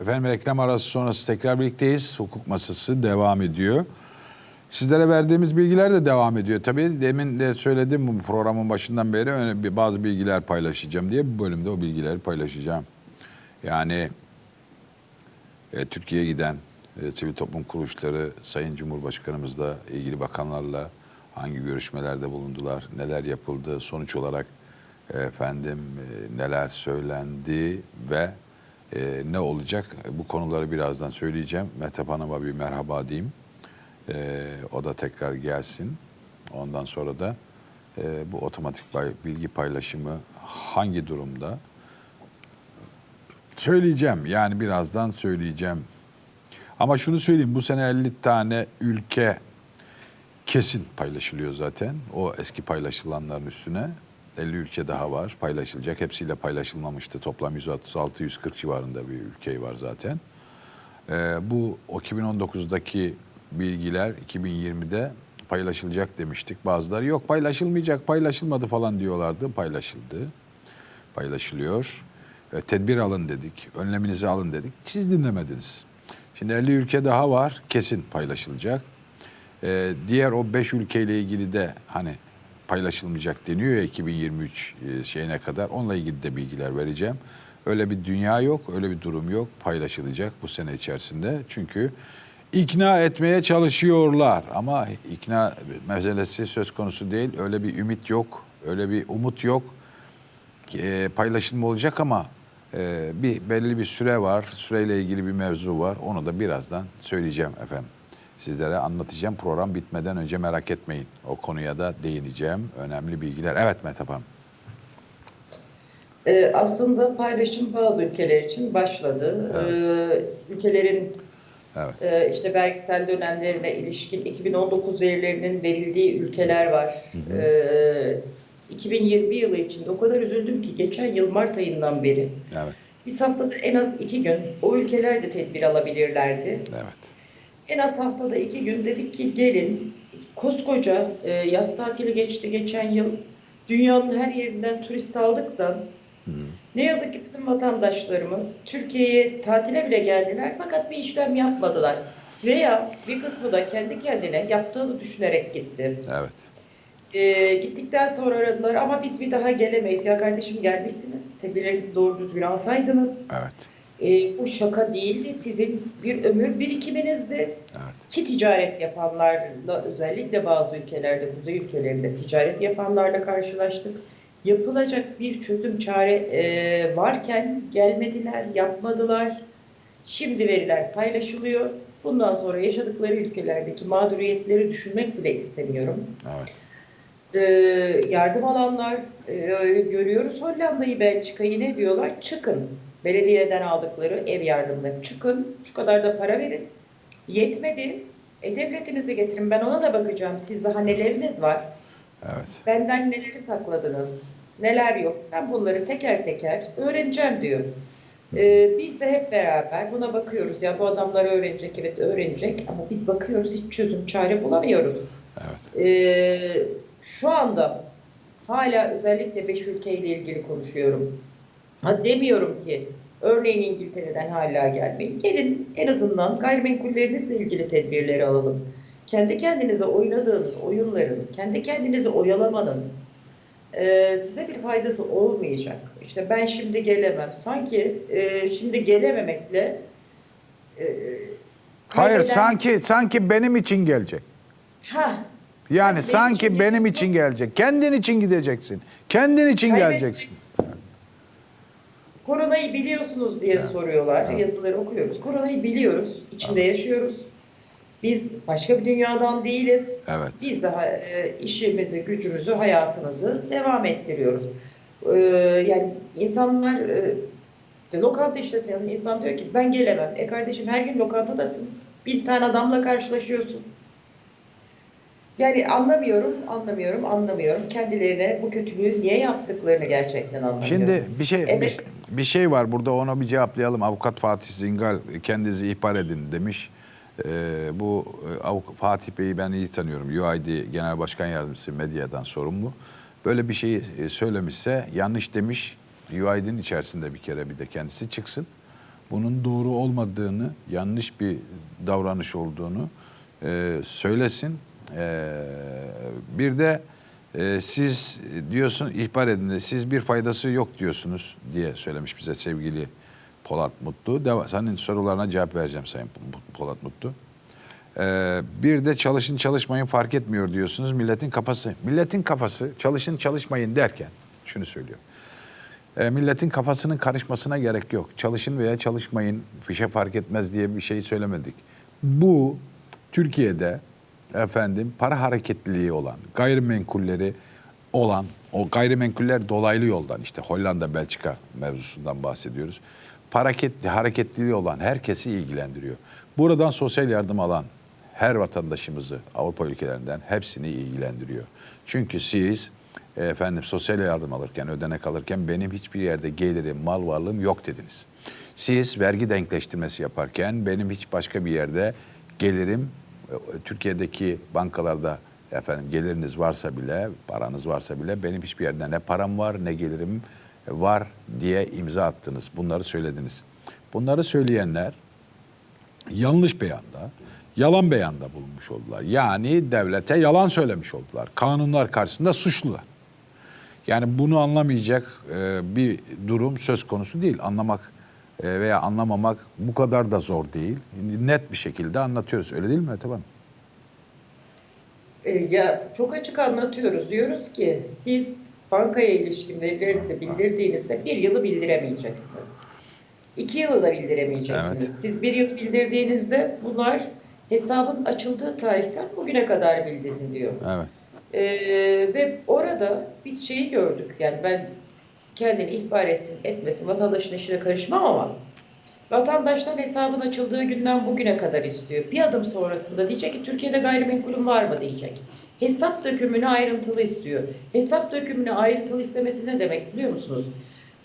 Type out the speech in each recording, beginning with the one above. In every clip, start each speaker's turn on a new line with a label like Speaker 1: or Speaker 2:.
Speaker 1: Efendim reklam arası sonrası tekrar birlikteyiz. Hukuk masası devam ediyor. Sizlere verdiğimiz bilgiler de devam ediyor. Tabii demin de söyledim bu programın başından beri bazı bilgiler paylaşacağım diye bu bölümde o bilgileri paylaşacağım. Yani e, Türkiye'ye giden e, sivil toplum kuruluşları Sayın Cumhurbaşkanımızla ilgili bakanlarla hangi görüşmelerde bulundular, neler yapıldı, sonuç olarak e, efendim e, neler söylendi ve e, ne olacak bu konuları birazdan söyleyeceğim. Mehtap Hanım'a bir merhaba diyeyim. E, o da tekrar gelsin. Ondan sonra da e, bu otomatik bilgi paylaşımı hangi durumda? Söyleyeceğim yani birazdan söyleyeceğim. Ama şunu söyleyeyim bu sene 50 tane ülke kesin paylaşılıyor zaten. O eski paylaşılanların üstüne 50 ülke daha var paylaşılacak. Hepsiyle paylaşılmamıştı. Toplam 136-140 civarında bir ülke var zaten. Ee, bu o 2019'daki bilgiler 2020'de paylaşılacak demiştik. Bazıları yok paylaşılmayacak, paylaşılmadı falan diyorlardı. Paylaşıldı. Paylaşılıyor. E, tedbir alın dedik, önleminizi alın dedik. Siz dinlemediniz. Şimdi 50 ülke daha var, kesin paylaşılacak. E, diğer o 5 ülkeyle ilgili de hani paylaşılmayacak deniyor ya 2023 e, şeyine kadar. Onunla ilgili de bilgiler vereceğim. Öyle bir dünya yok, öyle bir durum yok. Paylaşılacak bu sene içerisinde. Çünkü ikna etmeye çalışıyorlar ama ikna meselesi söz konusu değil. Öyle bir ümit yok, öyle bir umut yok e, paylaşılma olacak ama e, bir belli bir süre var. Süreyle ilgili bir mevzu var. Onu da birazdan söyleyeceğim efendim. Sizlere anlatacağım. Program bitmeden önce merak etmeyin. O konuya da değineceğim. Önemli bilgiler. Evet Mehtap Hanım.
Speaker 2: Ee, aslında paylaşım bazı ülkeler için başladı. Ee, ülkelerin
Speaker 1: Evet.
Speaker 2: e, işte vergisel dönemlerine ilişkin 2019 verilerinin verildiği ülkeler var. Ee, 2020 yılı içinde o kadar üzüldüm ki geçen yıl Mart ayından beri
Speaker 1: Evet.
Speaker 2: biz haftada en az iki gün o ülkeler de tedbir alabilirlerdi.
Speaker 1: Evet.
Speaker 2: En az haftada iki gün dedik ki gelin koskoca e, yaz tatili geçti geçen yıl. Dünyanın her yerinden turist aldık da ne yazık ki bizim vatandaşlarımız Türkiye'ye tatile bile geldiler fakat bir işlem yapmadılar. Veya bir kısmı da kendi kendine yaptığını düşünerek gitti.
Speaker 1: Evet.
Speaker 2: E, gittikten sonra aradılar ama biz bir daha gelemeyiz. Ya kardeşim gelmişsiniz tedbirlerinizi doğru düzgün alsaydınız.
Speaker 1: Evet.
Speaker 2: E, bu şaka değildi. Sizin bir ömür birikiminizdi.
Speaker 1: Evet.
Speaker 2: Ki ticaret yapanlarla özellikle bazı ülkelerde, kuzey ülkelerinde ticaret yapanlarla karşılaştık. Yapılacak bir çözüm çare e, varken gelmediler, yapmadılar. Şimdi veriler paylaşılıyor. Bundan sonra yaşadıkları ülkelerdeki mağduriyetleri düşünmek bile istemiyorum.
Speaker 1: Evet.
Speaker 2: Ee, yardım alanlar e, görüyoruz. Hollanda'yı, Belçika'yı ne diyorlar? Çıkın. Belediyeden aldıkları ev yardımları çıkın. Şu kadar da para verin. Yetmedi. E devletinizi getirin. Ben ona da bakacağım. Siz daha neleriniz var?
Speaker 1: Evet.
Speaker 2: Benden neleri sakladınız? Neler yok? Ben bunları teker teker öğreneceğim diyor. Ee, biz de hep beraber buna bakıyoruz. Ya bu adamlar öğrenecek, evet öğrenecek ama biz bakıyoruz hiç çözüm çare bulamıyoruz.
Speaker 1: Evet.
Speaker 2: Ee, şu anda hala özellikle beş ülkeyle ilgili konuşuyorum. Ha demiyorum ki örneğin İngiltere'den hala gelmeyin. Gelin en azından gayrimenkullerinizle ilgili tedbirleri alalım. Kendi kendinize oynadığınız oyunların, kendi kendinizi oyalamanın e, size bir faydası olmayacak. İşte ben şimdi gelemem. Sanki e, şimdi gelememekle e,
Speaker 1: Hayır
Speaker 2: kaybeden-
Speaker 1: sanki sanki benim için gelecek.
Speaker 2: ha
Speaker 1: Yani
Speaker 2: Benim
Speaker 1: sanki
Speaker 2: için
Speaker 1: benim için gelecek. Kendin için gideceksin. Kendin için
Speaker 2: Kaybetmek-
Speaker 1: geleceksin.
Speaker 2: Koronayı biliyorsunuz diye soruyorlar.
Speaker 1: Evet.
Speaker 2: Yazıları okuyoruz. Koronayı biliyoruz. içinde yaşıyoruz. Biz başka bir dünyadan değiliz.
Speaker 1: Evet.
Speaker 2: Biz daha e, işimizi, gücümüzü, hayatımızı devam ettiriyoruz. E, yani insanlar e, işte lokanta işleten insan diyor ki ben gelemem. E kardeşim her gün lokantadasın. Bir tane adamla karşılaşıyorsun. Yani anlamıyorum, anlamıyorum, anlamıyorum. Kendilerine bu kötülüğü niye yaptıklarını gerçekten anlamıyorum.
Speaker 1: Şimdi bir şey
Speaker 2: Evet.
Speaker 1: bir, bir şey var burada ona bir cevaplayalım. Avukat Fatih Zingal kendinizi ihbar edin demiş. Ee, bu e, avuk- Fatih Bey'i ben iyi tanıyorum. UID Genel Başkan Yardımcısı medyadan sorumlu. Böyle bir şeyi e, söylemişse yanlış demiş. UID'nin içerisinde bir kere bir de kendisi çıksın. Bunun doğru olmadığını, yanlış bir davranış olduğunu e, söylesin. E, bir de e, siz diyorsun ihbar edin siz bir faydası yok diyorsunuz diye söylemiş bize sevgili Polat Mutlu. Deva, senin sorularına cevap vereceğim Sayın Polat Mutlu. Ee, bir de çalışın çalışmayın fark etmiyor diyorsunuz milletin kafası. Milletin kafası çalışın çalışmayın derken şunu söylüyor. Ee, milletin kafasının karışmasına gerek yok. Çalışın veya çalışmayın fişe fark etmez diye bir şey söylemedik. Bu Türkiye'de efendim para hareketliliği olan, gayrimenkulleri olan, o gayrimenkuller dolaylı yoldan işte Hollanda, Belçika mevzusundan bahsediyoruz. Hareketli, hareketliliği olan herkesi ilgilendiriyor. Buradan sosyal yardım alan her vatandaşımızı Avrupa ülkelerinden hepsini ilgilendiriyor. Çünkü siz efendim sosyal yardım alırken, ödenek alırken benim hiçbir yerde gelirim, mal varlığım yok dediniz. Siz vergi denkleştirmesi yaparken benim hiç başka bir yerde gelirim, Türkiye'deki bankalarda efendim geliriniz varsa bile, paranız varsa bile benim hiçbir yerde ne param var ne gelirim var diye imza attınız. Bunları söylediniz. Bunları söyleyenler yanlış beyanda, yalan beyanda bulunmuş oldular. Yani devlete yalan söylemiş oldular. Kanunlar karşısında suçlular. Yani bunu anlamayacak e, bir durum söz konusu değil. Anlamak veya anlamamak bu kadar da zor değil. Net bir şekilde anlatıyoruz. Öyle değil mi Hanım?
Speaker 2: E, Ya çok açık anlatıyoruz. Diyoruz ki siz bankaya ilişkin verilerinizi bildirdiğinizde bir yılı bildiremeyeceksiniz. İki yılı da bildiremeyeceksiniz.
Speaker 1: Evet.
Speaker 2: Siz bir yıl bildirdiğinizde bunlar hesabın açıldığı tarihten bugüne kadar bildirin diyor.
Speaker 1: Evet.
Speaker 2: Ee, ve orada biz şeyi gördük. Yani ben kendini ihbar etsin etmesin vatandaşın işine karışmam ama vatandaştan hesabın açıldığı günden bugüne kadar istiyor. Bir adım sonrasında diyecek ki Türkiye'de gayrimenkulüm var mı diyecek. Hesap dökümünü ayrıntılı istiyor. Hesap dökümünü ayrıntılı istemesi ne demek biliyor musunuz?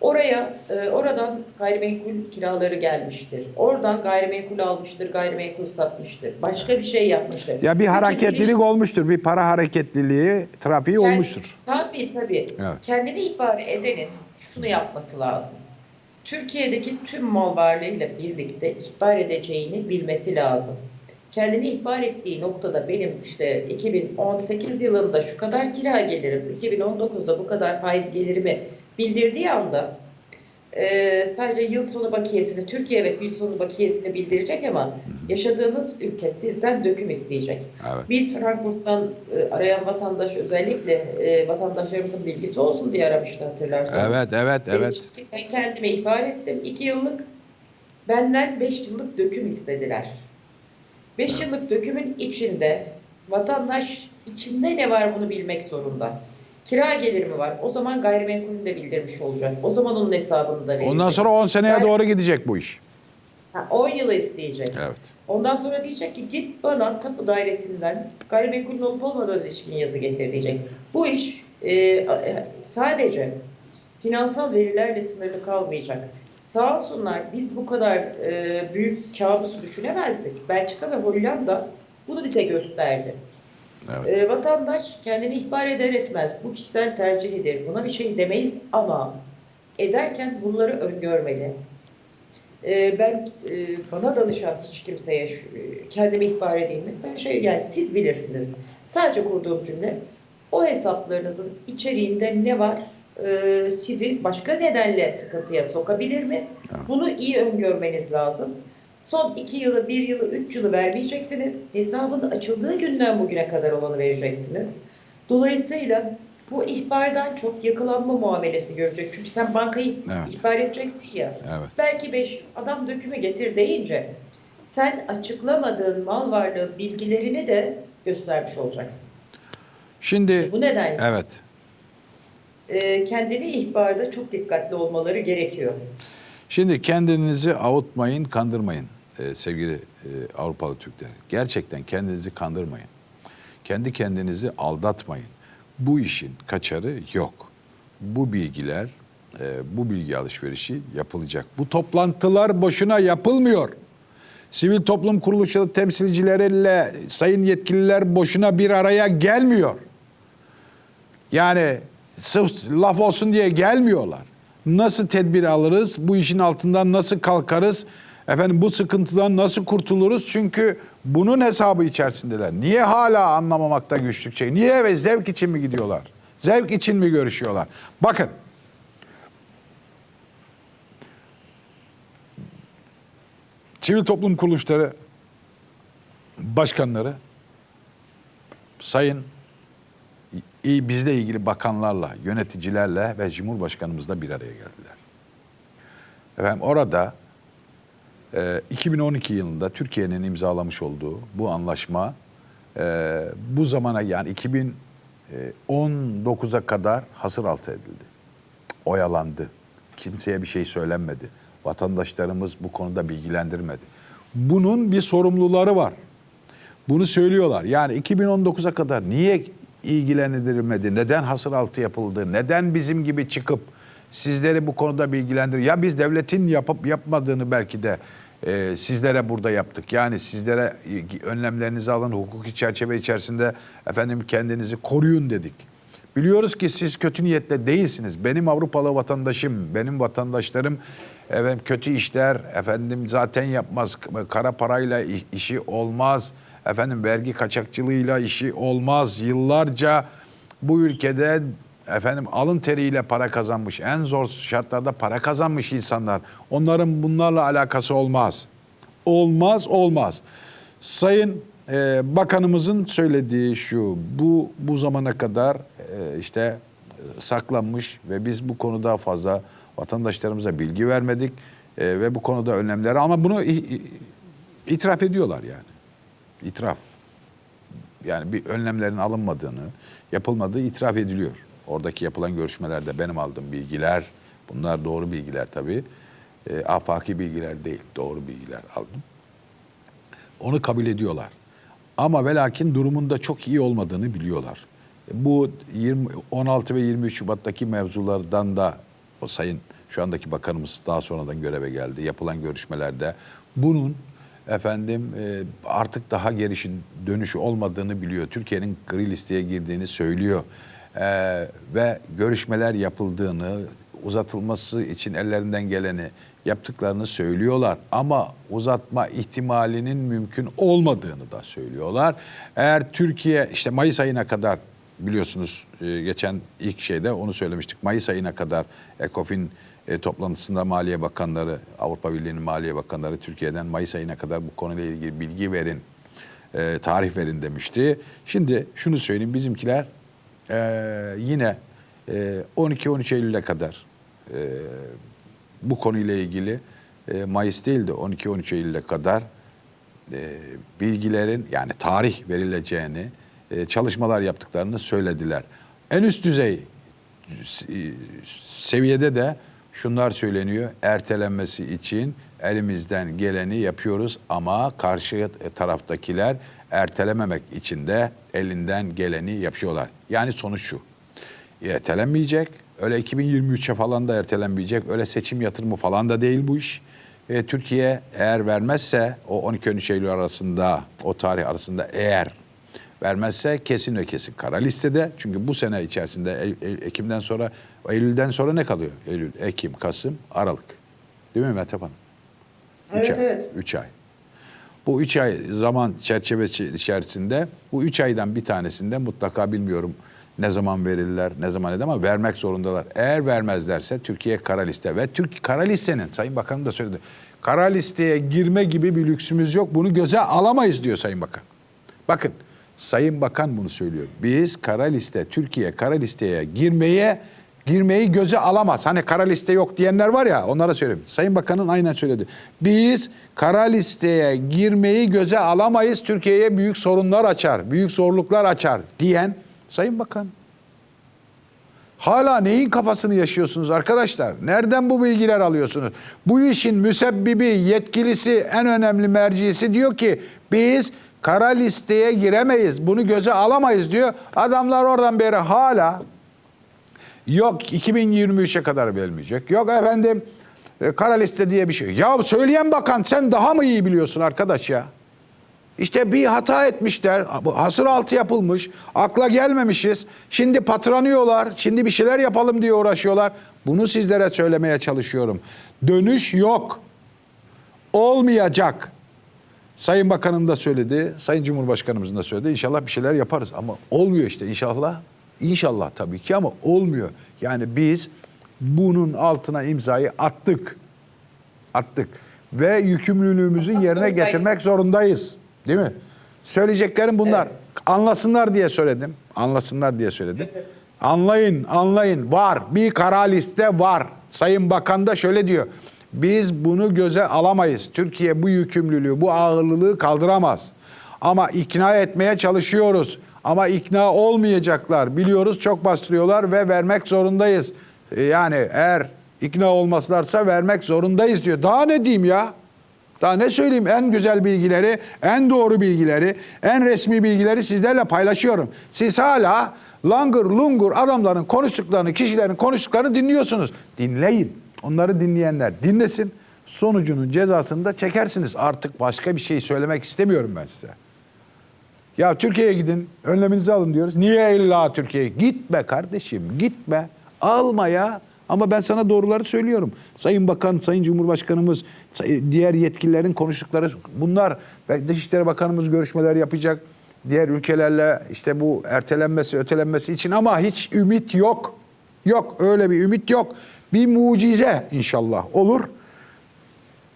Speaker 2: Oraya, e, oradan gayrimenkul kiraları gelmiştir. Oradan gayrimenkul almıştır, gayrimenkul satmıştır. Başka bir şey yapmıştır.
Speaker 1: Ya bir hareketlilik
Speaker 2: iliş-
Speaker 1: olmuştur. Bir para hareketliliği, trafiği
Speaker 2: yani,
Speaker 1: olmuştur.
Speaker 2: Tabii tabii.
Speaker 1: Evet.
Speaker 2: Kendini ihbar edenin şunu yapması lazım. Türkiye'deki tüm mal varlığıyla birlikte ihbar edeceğini bilmesi lazım. Kendini ihbar ettiği noktada benim işte 2018 yılında şu kadar kira gelirim, 2019'da bu kadar faiz gelirimi bildirdiği anda e, sadece yıl sonu bakiyesini, Türkiye evet yıl sonu bakiyesini bildirecek ama yaşadığınız ülke sizden döküm isteyecek.
Speaker 1: Evet.
Speaker 2: Biz Frankfurt'tan e, arayan vatandaş özellikle e, vatandaşlarımızın bilgisi olsun diye aramıştı hatırlarsanız.
Speaker 1: Evet, evet, evet.
Speaker 2: Ki, Ben kendime ihbar ettim. 2 yıllık benden 5 yıllık döküm istediler. 5 yıllık dökümün içinde vatandaş içinde ne var bunu bilmek zorunda. Kira geliri mi var? O zaman gayrimenkulünü de bildirmiş olacak. O zaman onun hesabını da verecek.
Speaker 1: Ondan sonra 10 seneye
Speaker 2: Yani-
Speaker 1: doğru gidecek bu iş.
Speaker 2: Ha, 10 yılı isteyecek.
Speaker 1: Evet.
Speaker 2: Ondan sonra diyecek ki git bana tapu dairesinden gayrimenkulün olup olmadığına ilişkin yazı getir diyecek. Bu iş e, e, sadece finansal verilerle sınırlı kalmayacak. Sağ olsunlar biz bu kadar e, büyük kabusu düşünemezdik. Belçika ve Hollanda bunu bize gösterdi.
Speaker 1: Evet.
Speaker 2: E, vatandaş kendini ihbar eder etmez. Bu kişisel tercihidir. Buna bir şey demeyiz ama ederken bunları öngörmeli. E, ben e, bana danışan hiç kimseye şu, e, kendimi ihbar edeyim mi? Ben şey yani siz bilirsiniz. Sadece kurduğum cümle o hesaplarınızın içeriğinde ne var? E, sizi başka nedenle sıkıntıya sokabilir mi? Bunu iyi öngörmeniz lazım. Son iki yılı, bir yılı, üç yılı vermeyeceksiniz. Hesabın açıldığı günden bugüne kadar olanı vereceksiniz. Dolayısıyla bu ihbardan çok yakılanma muamelesi görecek. Çünkü sen bankayı
Speaker 1: Evet.
Speaker 2: ihbar edeceksin ya.
Speaker 1: Evet.
Speaker 2: Belki beş adam dökümü getir deyince sen açıklamadığın mal varlığı bilgilerini de göstermiş olacaksın.
Speaker 1: Şimdi
Speaker 2: Bu nedenle
Speaker 1: evet.
Speaker 2: e, kendini ihbarda çok dikkatli olmaları gerekiyor.
Speaker 1: Şimdi kendinizi avutmayın, kandırmayın e, sevgili e, Avrupalı Türkler. Gerçekten kendinizi kandırmayın. Kendi kendinizi aldatmayın. Bu işin kaçarı yok. Bu bilgiler, e, bu bilgi alışverişi yapılacak. Bu toplantılar boşuna yapılmıyor. Sivil toplum kuruluşu temsilcileriyle sayın yetkililer boşuna bir araya gelmiyor. Yani sırf laf olsun diye gelmiyorlar. Nasıl tedbir alırız? Bu işin altından nasıl kalkarız? Efendim bu sıkıntıdan nasıl kurtuluruz? Çünkü bunun hesabı içerisindeler. Niye hala anlamamakta güçlük çekiyor? Niye ve zevk için mi gidiyorlar? Zevk için mi görüşüyorlar? Bakın. Sivil toplum kuruluşları başkanları sayın bizle ilgili bakanlarla, yöneticilerle ve Cumhurbaşkanımızla bir araya geldiler. Efendim orada e, 2012 yılında Türkiye'nin imzalamış olduğu bu anlaşma e, bu zamana yani 2019'a kadar hasır altı edildi. Oyalandı. Kimseye bir şey söylenmedi. Vatandaşlarımız bu konuda bilgilendirmedi. Bunun bir sorumluları var. Bunu söylüyorlar. Yani 2019'a kadar niye ilgilendirilmedi? Neden hasır altı yapıldı? Neden bizim gibi çıkıp sizleri bu konuda bilgilendir? Ya biz devletin yapıp yapmadığını belki de e, sizlere burada yaptık. Yani sizlere önlemlerinizi alın, hukuki çerçeve içerisinde efendim kendinizi koruyun dedik. Biliyoruz ki siz kötü niyetle değilsiniz. Benim Avrupalı vatandaşım, benim vatandaşlarım efendim kötü işler efendim zaten yapmaz. Kara parayla işi olmaz. Efendim vergi kaçakçılığıyla işi olmaz. Yıllarca bu ülkede efendim alın teriyle para kazanmış, en zor şartlarda para kazanmış insanlar. Onların bunlarla alakası olmaz. Olmaz, olmaz. Sayın e, Bakanımızın söylediği şu, bu bu zamana kadar e, işte e, saklanmış ve biz bu konuda fazla vatandaşlarımıza bilgi vermedik e, ve bu konuda önlemler ama bunu itiraf ediyorlar yani. İtiraf. Yani bir önlemlerin alınmadığını, yapılmadığı itiraf ediliyor. Oradaki yapılan görüşmelerde benim aldığım bilgiler, bunlar doğru bilgiler tabii. E, afaki bilgiler değil, doğru bilgiler aldım. Onu kabul ediyorlar. Ama ve lakin durumunda çok iyi olmadığını biliyorlar. Bu 20, 16 ve 23 Şubat'taki mevzulardan da o sayın şu andaki bakanımız daha sonradan göreve geldi. Yapılan görüşmelerde bunun efendim e, artık daha gelişin dönüşü olmadığını biliyor. Türkiye'nin gri listeye girdiğini söylüyor. E, ve görüşmeler yapıldığını, uzatılması için ellerinden geleni yaptıklarını söylüyorlar ama uzatma ihtimalinin mümkün olmadığını da söylüyorlar. Eğer Türkiye işte Mayıs ayına kadar biliyorsunuz e, geçen ilk şeyde onu söylemiştik. Mayıs ayına kadar ECOFIN e, toplantısında Maliye Bakanları, Avrupa Birliği'nin Maliye Bakanları Türkiye'den Mayıs ayına kadar bu konuyla ilgili bilgi verin, e, tarih verin demişti. Şimdi şunu söyleyeyim bizimkiler e, yine e, 12-13 Eylül'e kadar e, bu konuyla ilgili e, Mayıs değil de 12-13 Eylül'e kadar e, bilgilerin yani tarih verileceğini, e, çalışmalar yaptıklarını söylediler. En üst düzey e, seviyede de şunlar söyleniyor. Ertelenmesi için elimizden geleni yapıyoruz ama karşı taraftakiler ertelememek için de elinden geleni yapıyorlar. Yani sonuç şu. Ertelenmeyecek. Öyle 2023'e falan da ertelenmeyecek. Öyle seçim yatırımı falan da değil bu iş. E, Türkiye eğer vermezse o 12-13 Eylül arasında o tarih arasında eğer vermezse kesin ve kesin kara listede. Çünkü bu sene içerisinde Ekim'den sonra Eylül'den sonra ne kalıyor? Eylül, Ekim, Kasım, Aralık. Değil mi Mehtap Hanım? Üç
Speaker 2: Evet,
Speaker 1: ay.
Speaker 2: evet.
Speaker 1: Üç ay. Bu üç ay zaman çerçevesi içerisinde bu üç aydan bir tanesinde mutlaka bilmiyorum ne zaman verirler, ne zaman eder ama vermek zorundalar. Eğer vermezlerse Türkiye kara liste ve Türk kara listenin Sayın Bakanım da söyledi. Kara listeye girme gibi bir lüksümüz yok. Bunu göze alamayız diyor Sayın Bakan. Bakın Sayın Bakan bunu söylüyor. Biz kara liste, Türkiye kara listeye girmeye girmeyi göze alamaz. Hani kara liste yok diyenler var ya onlara söyleyeyim. Sayın Bakan'ın aynen söyledi. Biz kara listeye girmeyi göze alamayız. Türkiye'ye büyük sorunlar açar, büyük zorluklar açar diyen Sayın Bakan. Hala neyin kafasını yaşıyorsunuz arkadaşlar? Nereden bu bilgiler alıyorsunuz? Bu işin müsebbibi, yetkilisi, en önemli mercisi diyor ki biz kara listeye giremeyiz, bunu göze alamayız diyor. Adamlar oradan beri hala yok 2023'e kadar verilmeyecek. Yok efendim e, kara liste diye bir şey. Ya söyleyen bakan sen daha mı iyi biliyorsun arkadaş ya? İşte bir hata etmişler. Hasır altı yapılmış. Akla gelmemişiz. Şimdi patranıyorlar. Şimdi bir şeyler yapalım diye uğraşıyorlar. Bunu sizlere söylemeye çalışıyorum. Dönüş yok. Olmayacak. Sayın Bakanım da söyledi, Sayın Cumhurbaşkanımız da söyledi. İnşallah bir şeyler yaparız ama olmuyor işte inşallah. İnşallah tabii ki ama olmuyor. Yani biz bunun altına imzayı attık. Attık. Ve yükümlülüğümüzü yerine getirmek zorundayız. Değil mi? Söyleyeceklerim bunlar. Anlasınlar diye söyledim. Anlasınlar diye söyledim. Anlayın, anlayın. Var. Bir kara liste var. Sayın Bakan da şöyle diyor. Biz bunu göze alamayız. Türkiye bu yükümlülüğü, bu ağırlılığı kaldıramaz. Ama ikna etmeye çalışıyoruz. Ama ikna olmayacaklar. Biliyoruz çok bastırıyorlar ve vermek zorundayız. E, Yani eğer ikna olmazlarsa vermek zorundayız diyor. Daha ne diyeyim ya? Daha ne söyleyeyim? En güzel bilgileri, en doğru bilgileri, en resmi bilgileri sizlerle paylaşıyorum. Siz hala langır lungur adamların konuştuklarını, kişilerin konuştuklarını dinliyorsunuz. Dinleyin. Onları dinleyenler dinlesin. Sonucunun cezasını da çekersiniz. Artık başka bir şey söylemek istemiyorum ben size. Ya Türkiye'ye gidin, önleminizi alın diyoruz. Niye illa Türkiye'ye? Gitme kardeşim, gitme. Almaya ama ben sana doğruları söylüyorum. Sayın Bakan, Sayın Cumhurbaşkanımız, diğer yetkililerin konuştukları bunlar Dışişleri Bakanımız görüşmeler yapacak. Diğer ülkelerle işte bu ertelenmesi, ötelenmesi için ama hiç ümit yok. Yok, öyle bir ümit yok. Bir mucize inşallah olur.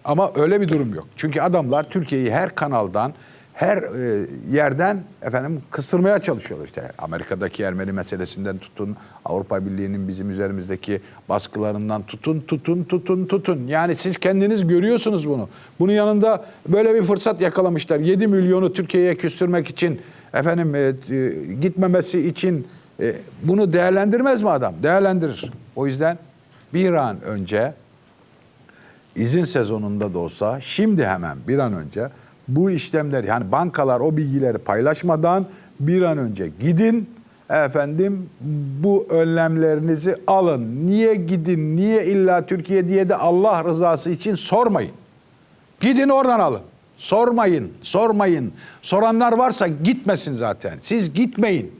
Speaker 1: Ama öyle bir durum yok. Çünkü adamlar Türkiye'yi her kanaldan, her e, yerden efendim kısırmaya çalışıyorlar. İşte Amerika'daki Ermeni meselesinden tutun, Avrupa Birliği'nin bizim üzerimizdeki baskılarından tutun, tutun, tutun, tutun. Yani siz kendiniz görüyorsunuz bunu. Bunun yanında böyle bir fırsat yakalamışlar. 7 milyonu Türkiye'ye küstürmek için, efendim e, e, gitmemesi için e, bunu değerlendirmez mi adam? Değerlendirir. O yüzden bir an önce izin sezonunda da olsa şimdi hemen bir an önce bu işlemleri yani bankalar o bilgileri paylaşmadan bir an önce gidin efendim bu önlemlerinizi alın. Niye gidin? Niye illa Türkiye diye de Allah rızası için sormayın. Gidin oradan alın. Sormayın, sormayın. Soranlar varsa gitmesin zaten. Siz gitmeyin.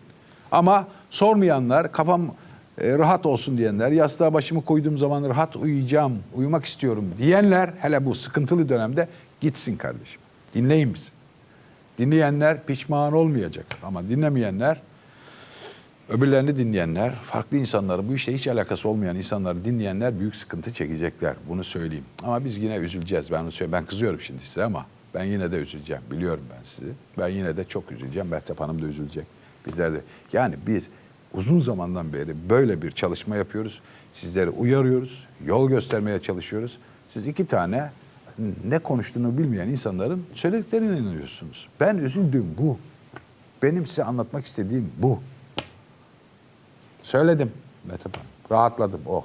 Speaker 1: Ama sormayanlar, kafam e, rahat olsun diyenler, yastığa başımı koyduğum zaman rahat uyuyacağım, uyumak istiyorum diyenler, hele bu sıkıntılı dönemde gitsin kardeşim. Dinleyin bizi. Dinleyenler pişman olmayacak ama dinlemeyenler, öbürlerini dinleyenler, farklı insanları, bu işle hiç alakası olmayan insanları dinleyenler büyük sıkıntı çekecekler. Bunu söyleyeyim. Ama biz yine üzüleceğiz. Ben söyleyeyim. Ben kızıyorum şimdi size ama ben yine de üzüleceğim. Biliyorum ben sizi. Ben yine de çok üzüleceğim. Mehtap Hanım da üzülecek. Bizler de. Yani biz uzun zamandan beri böyle bir çalışma yapıyoruz. Sizleri uyarıyoruz. Yol göstermeye çalışıyoruz. Siz iki tane ne konuştuğunu bilmeyen insanların söylediklerine inanıyorsunuz. Ben üzüldüğüm bu. Benim size anlatmak istediğim bu. Söyledim Mehtap Hanım. Rahatladım. Oh.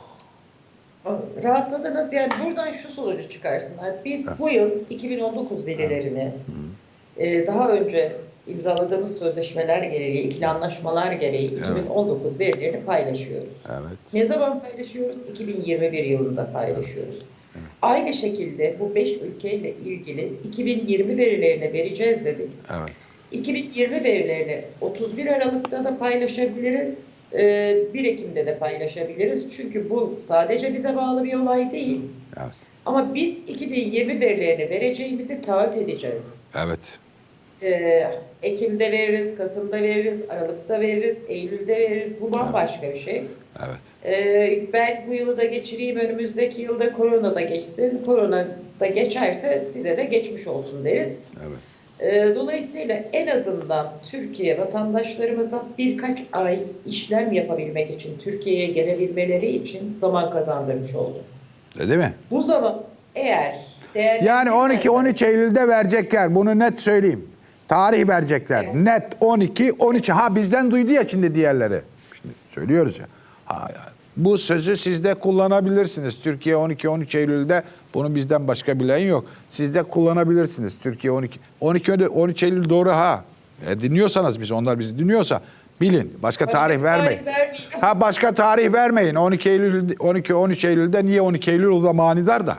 Speaker 2: Rahatladınız yani buradan şu sonucu çıkarsınlar. Biz bu yıl 2019 verilerini e, daha önce imzaladığımız sözleşmeler gereği, ikili anlaşmalar gereği 2019 verilerini paylaşıyoruz.
Speaker 1: Evet.
Speaker 2: Ne zaman paylaşıyoruz? 2021 yılında paylaşıyoruz. Aynı şekilde bu 5 ülkeyle ilgili 2020 verilerini vereceğiz dedik.
Speaker 1: Evet.
Speaker 2: 2020 verilerini 31 Aralık'ta da paylaşabiliriz. e, 1 Ekim'de de paylaşabiliriz. Çünkü bu sadece bize bağlı bir olay değil.
Speaker 1: Evet.
Speaker 2: Ama biz 2020 verilerini vereceğimizi taahhüt edeceğiz.
Speaker 1: Evet.
Speaker 2: E, Ekim'de veririz, Kasım'da veririz, Aralık'ta veririz, Eylül'de veririz. Bu bambaşka bir şey.
Speaker 1: Evet.
Speaker 2: Ee, ben bu yılı da geçireyim, önümüzdeki yılda korona da geçsin. Korona da geçerse size de geçmiş olsun deriz.
Speaker 1: Evet.
Speaker 2: Ee, dolayısıyla en azından Türkiye vatandaşlarımıza birkaç ay işlem yapabilmek için, Türkiye'ye gelebilmeleri için zaman kazandırmış oldu.
Speaker 1: E, Değil mi?
Speaker 2: Bu zaman eğer değerli
Speaker 1: Yani 12-13 Eylül'de verecekler. Bunu net söyleyeyim. Tarih verecekler.
Speaker 2: Evet.
Speaker 1: Net 12 13 ha bizden duydu ya şimdi diğerleri. Şimdi söylüyoruz ya. Bu sözü siz de kullanabilirsiniz. Türkiye 12 13 Eylül'de bunu bizden başka bilen yok. Siz de kullanabilirsiniz. Türkiye 12 12 Eylül- 13 Eylül doğru ha. E, dinliyorsanız biz onlar bizi dinliyorsa bilin. Başka tarih vermeyin. Ha başka tarih vermeyin. 12 Eylül 12 13 Eylül'de niye 12 Eylül o da manidar da.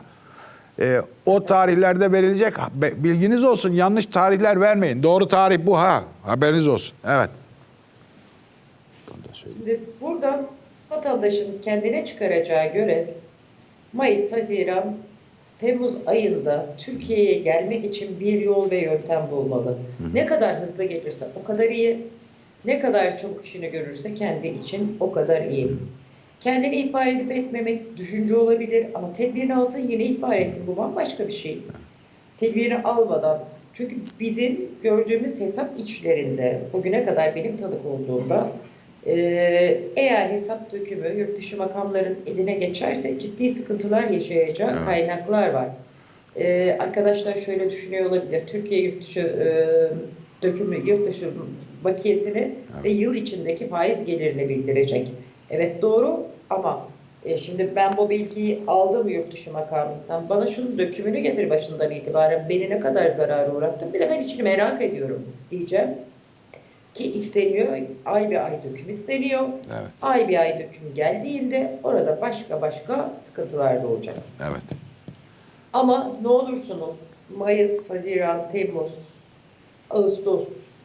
Speaker 1: Ee, o tarihlerde verilecek bilginiz olsun. Yanlış tarihler vermeyin. Doğru tarih bu ha. Haberiniz olsun. Evet.
Speaker 2: Şimdi buradan vatandaşın kendine çıkaracağı görev Mayıs, Haziran, Temmuz ayında Türkiye'ye gelmek için bir yol ve yöntem bulmalı. Ne kadar hızlı gelirse o kadar iyi. Ne kadar çabuk işini görürse kendi için o kadar iyi. Kendini ihbar edip etmemek düşünce olabilir ama tedbirini alsın yine ihbar etsin. Bu bambaşka bir şey. Tedbirini almadan çünkü bizim gördüğümüz hesap içlerinde bugüne kadar benim tanık olduğumda eğer hesap dökümü yurt dışı makamların eline geçerse ciddi sıkıntılar yaşayacağı
Speaker 1: Evet.
Speaker 2: kaynaklar var. Eee, arkadaşlar şöyle düşünüyor olabilir. Türkiye yurt dışı eee, dökümü, yurt dışı bakiyesini ve yıl içindeki faiz gelirini bildirecek. Evet doğru ama e, şimdi ben bu bilgiyi aldım yurt dışı makamından. Bana şunun dökümünü getir başından itibaren. Beni ne kadar zarara uğrattın bir de ben içini merak ediyorum diyeceğim. Ki isteniyor. Ay bir ay döküm isteniyor.
Speaker 1: Evet.
Speaker 2: Ay bir ay döküm geldiğinde orada başka başka sıkıntılar doğacak.
Speaker 1: Evet.
Speaker 2: Ama ne olursunuz Mayıs, Haziran, Temmuz, Ağustos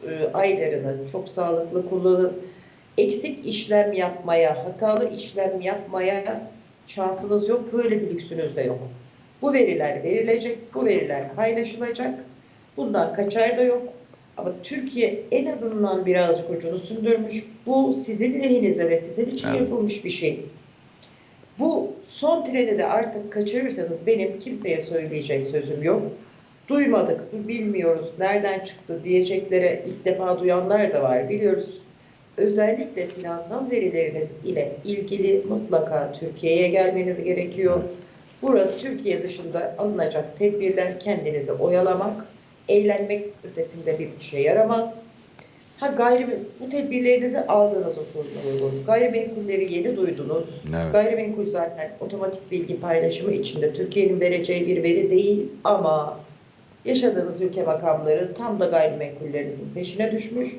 Speaker 2: e, aylarını çok sağlıklı kullanın. Eksik işlem yapmaya, hatalı işlem yapmaya şansınız yok. Böyle bir lüksünüz de yok. Bu veriler verilecek, bu veriler paylaşılacak. Bundan kaçar da yok. Ama Türkiye en azından birazcık ucunu sündürmüş. Bu sizin lehinize ve sizin için
Speaker 1: Evet.
Speaker 2: yapılmış bir şey. Bu son treni de artık kaçırırsanız benim kimseye söyleyecek sözüm yok. Duymadık, bilmiyoruz, nereden çıktı diyeceklere ilk defa duyanlar da var biliyoruz. Özellikle finansal verileriniz ile ilgili mutlaka Türkiye'ye gelmeniz gerekiyor. Burada Türkiye dışında alınacak tedbirler kendinizi oyalamak, eğlenmek ötesinde bir işe yaramaz. Ha gayrimenkul, bu tedbirlerinizi aldığınız usulüne uygun. Gayrimenkulleri yeni duydunuz.
Speaker 1: Evet.
Speaker 2: Gayrimenkul zaten otomatik bilgi paylaşımı içinde Türkiye'nin vereceği bir veri değil ama yaşadığınız ülke makamları tam da gayrimenkullerinizin peşine düşmüş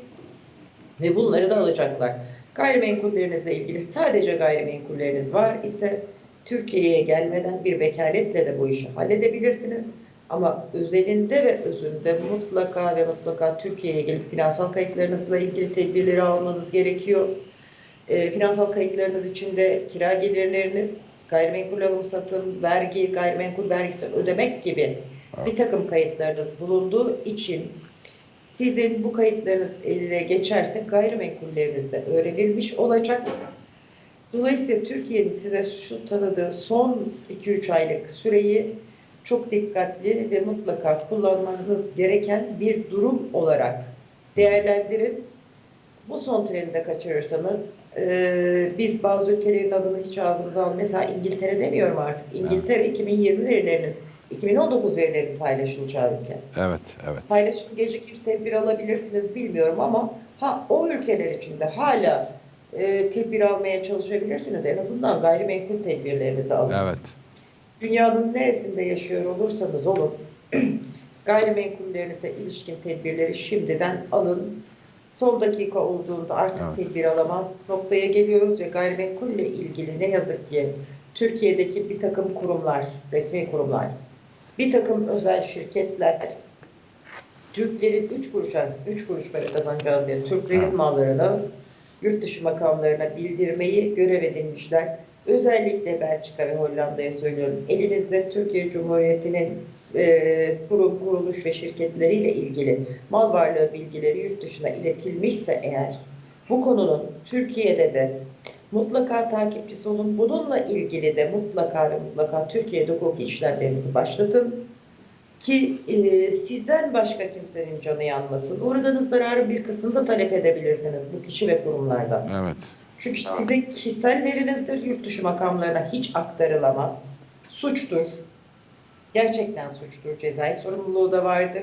Speaker 2: ve bunları da alacaklar. Gayrimenkullerinizle ilgili sadece gayrimenkulleriniz var ise Türkiye'ye gelmeden bir vekaletle de bu işi halledebilirsiniz. Ama özelinde ve özünde mutlaka ve mutlaka Türkiye'ye gelip finansal kayıtlarınızla ilgili tedbirleri almanız gerekiyor. E, finansal kayıtlarınız içinde kira gelirleriniz, gayrimenkul alım satım, vergi, gayrimenkul vergisi ödemek gibi bir takım kayıtlarınız bulunduğu için sizin bu kayıtlarınız eline geçerse gayrimenkulleriniz de öğrenilmiş olacak. Dolayısıyla Türkiye'nin size şu tanıdığı son 2-3 aylık süreyi çok dikkatli ve mutlaka kullanmanız gereken bir durum olarak değerlendirin. Bu son treni de kaçırırsanız eee, biz bazı ülkelerin adını hiç ağzımıza al. Mesela İngiltere demiyorum artık. İngiltere 2020 verilerinin 2019 verilerinin paylaşılacağı ülke.
Speaker 1: Evet. Evet.
Speaker 2: Paylaşım gecikir tedbir alabilirsiniz bilmiyorum ama ha o ülkeler içinde hala e, tedbir almaya çalışabilirsiniz. En azından gayrimenkul tedbirlerinizi alın.
Speaker 1: Evet.
Speaker 2: Dünyanın neresinde yaşıyor olursanız olun gayrimenkullerinize ilişkin tedbirleri şimdiden alın. Son dakika olduğunda artık
Speaker 1: Evet.
Speaker 2: tedbir alamaz noktaya geliyoruz ve gayrimenkulle ilgili ne yazık ki Türkiye'deki bir takım kurumlar, resmi kurumlar, bir takım özel şirketler Türklerin 3 kuruşa, 3 kuruş para kazanacağız diye Türklerin mallarını yurt dışı makamlarına bildirmeyi görev edinmişler. Özellikle Belçika ve Hollanda'ya söylüyorum. Elinizde Türkiye Cumhuriyeti'nin e, kurum, kuruluş ve şirketleriyle ilgili mal varlığı bilgileri yurt dışına iletilmişse eğer bu konunun Türkiye'de de mutlaka takipçisi olun. Bununla ilgili de mutlaka ve mutlaka Türkiye'de hukuki işlemlerinizi başlatın ki e, sizden başka kimsenin canı yanmasın. Uğradığınız zararın bir kısmını da talep edebilirsiniz bu kişi ve kurumlardan.
Speaker 1: Evet.
Speaker 2: Çünkü size kişisel verinizdir, yurt dışı makamlarına hiç aktarılamaz. Suçtur. Gerçekten suçtur. Cezai sorumluluğu da vardır.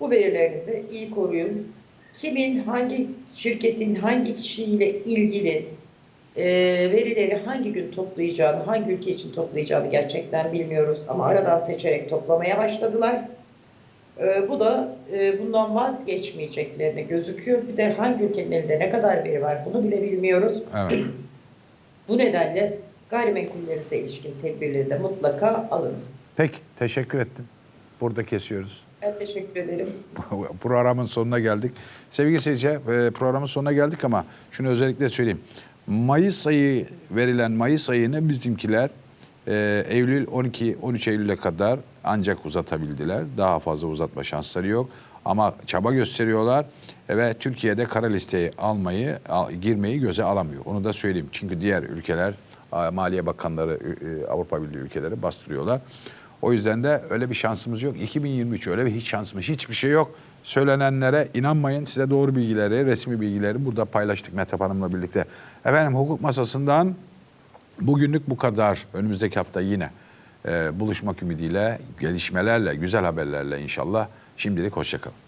Speaker 2: Bu verilerinizi iyi koruyun. Kimin, hangi şirketin, hangi kişiyle ilgili e, verileri hangi gün toplayacağını, hangi ülke için toplayacağını gerçekten bilmiyoruz. Ama aradan seçerek toplamaya başladılar. E, bu da e, bundan vazgeçmeyeceklerine gözüküyor. Bir de hangi ülkenin elinde ne kadar veri var bunu bile bilmiyoruz.
Speaker 1: Evet.
Speaker 2: Bu nedenle gayrimenkullerinize ilişkin tedbirleri de mutlaka alınız.
Speaker 1: Peki. Teşekkür ettim. Burada kesiyoruz.
Speaker 2: Ben teşekkür ederim.
Speaker 1: programın sonuna geldik. Sevgili seyirciler e, programın sonuna geldik ama şunu özellikle söyleyeyim. Mayıs ayı verilen Mayıs ayını bizimkiler Ee, Eylül 12-13 Eylül'e kadar ancak uzatabildiler. Daha fazla uzatma şansları yok. Ama çaba gösteriyorlar ve Türkiye'de kara listeyi almayı, al- girmeyi göze alamıyor. Onu da söyleyeyim. Çünkü diğer ülkeler, Maliye Bakanları, e, Avrupa Birliği ülkeleri bastırıyorlar. O yüzden de öyle bir şansımız yok. 2023 öyle bir hiç şansımız, hiçbir şey yok. Söylenenlere inanmayın. Size doğru bilgileri, resmi bilgileri burada paylaştık Metap Hanım'la birlikte. Efendim hukuk masasından Bugünlük bu kadar. Önümüzdeki hafta yine e, buluşmak ümidiyle, gelişmelerle, güzel haberlerle inşallah. Şimdilik hoşçakalın.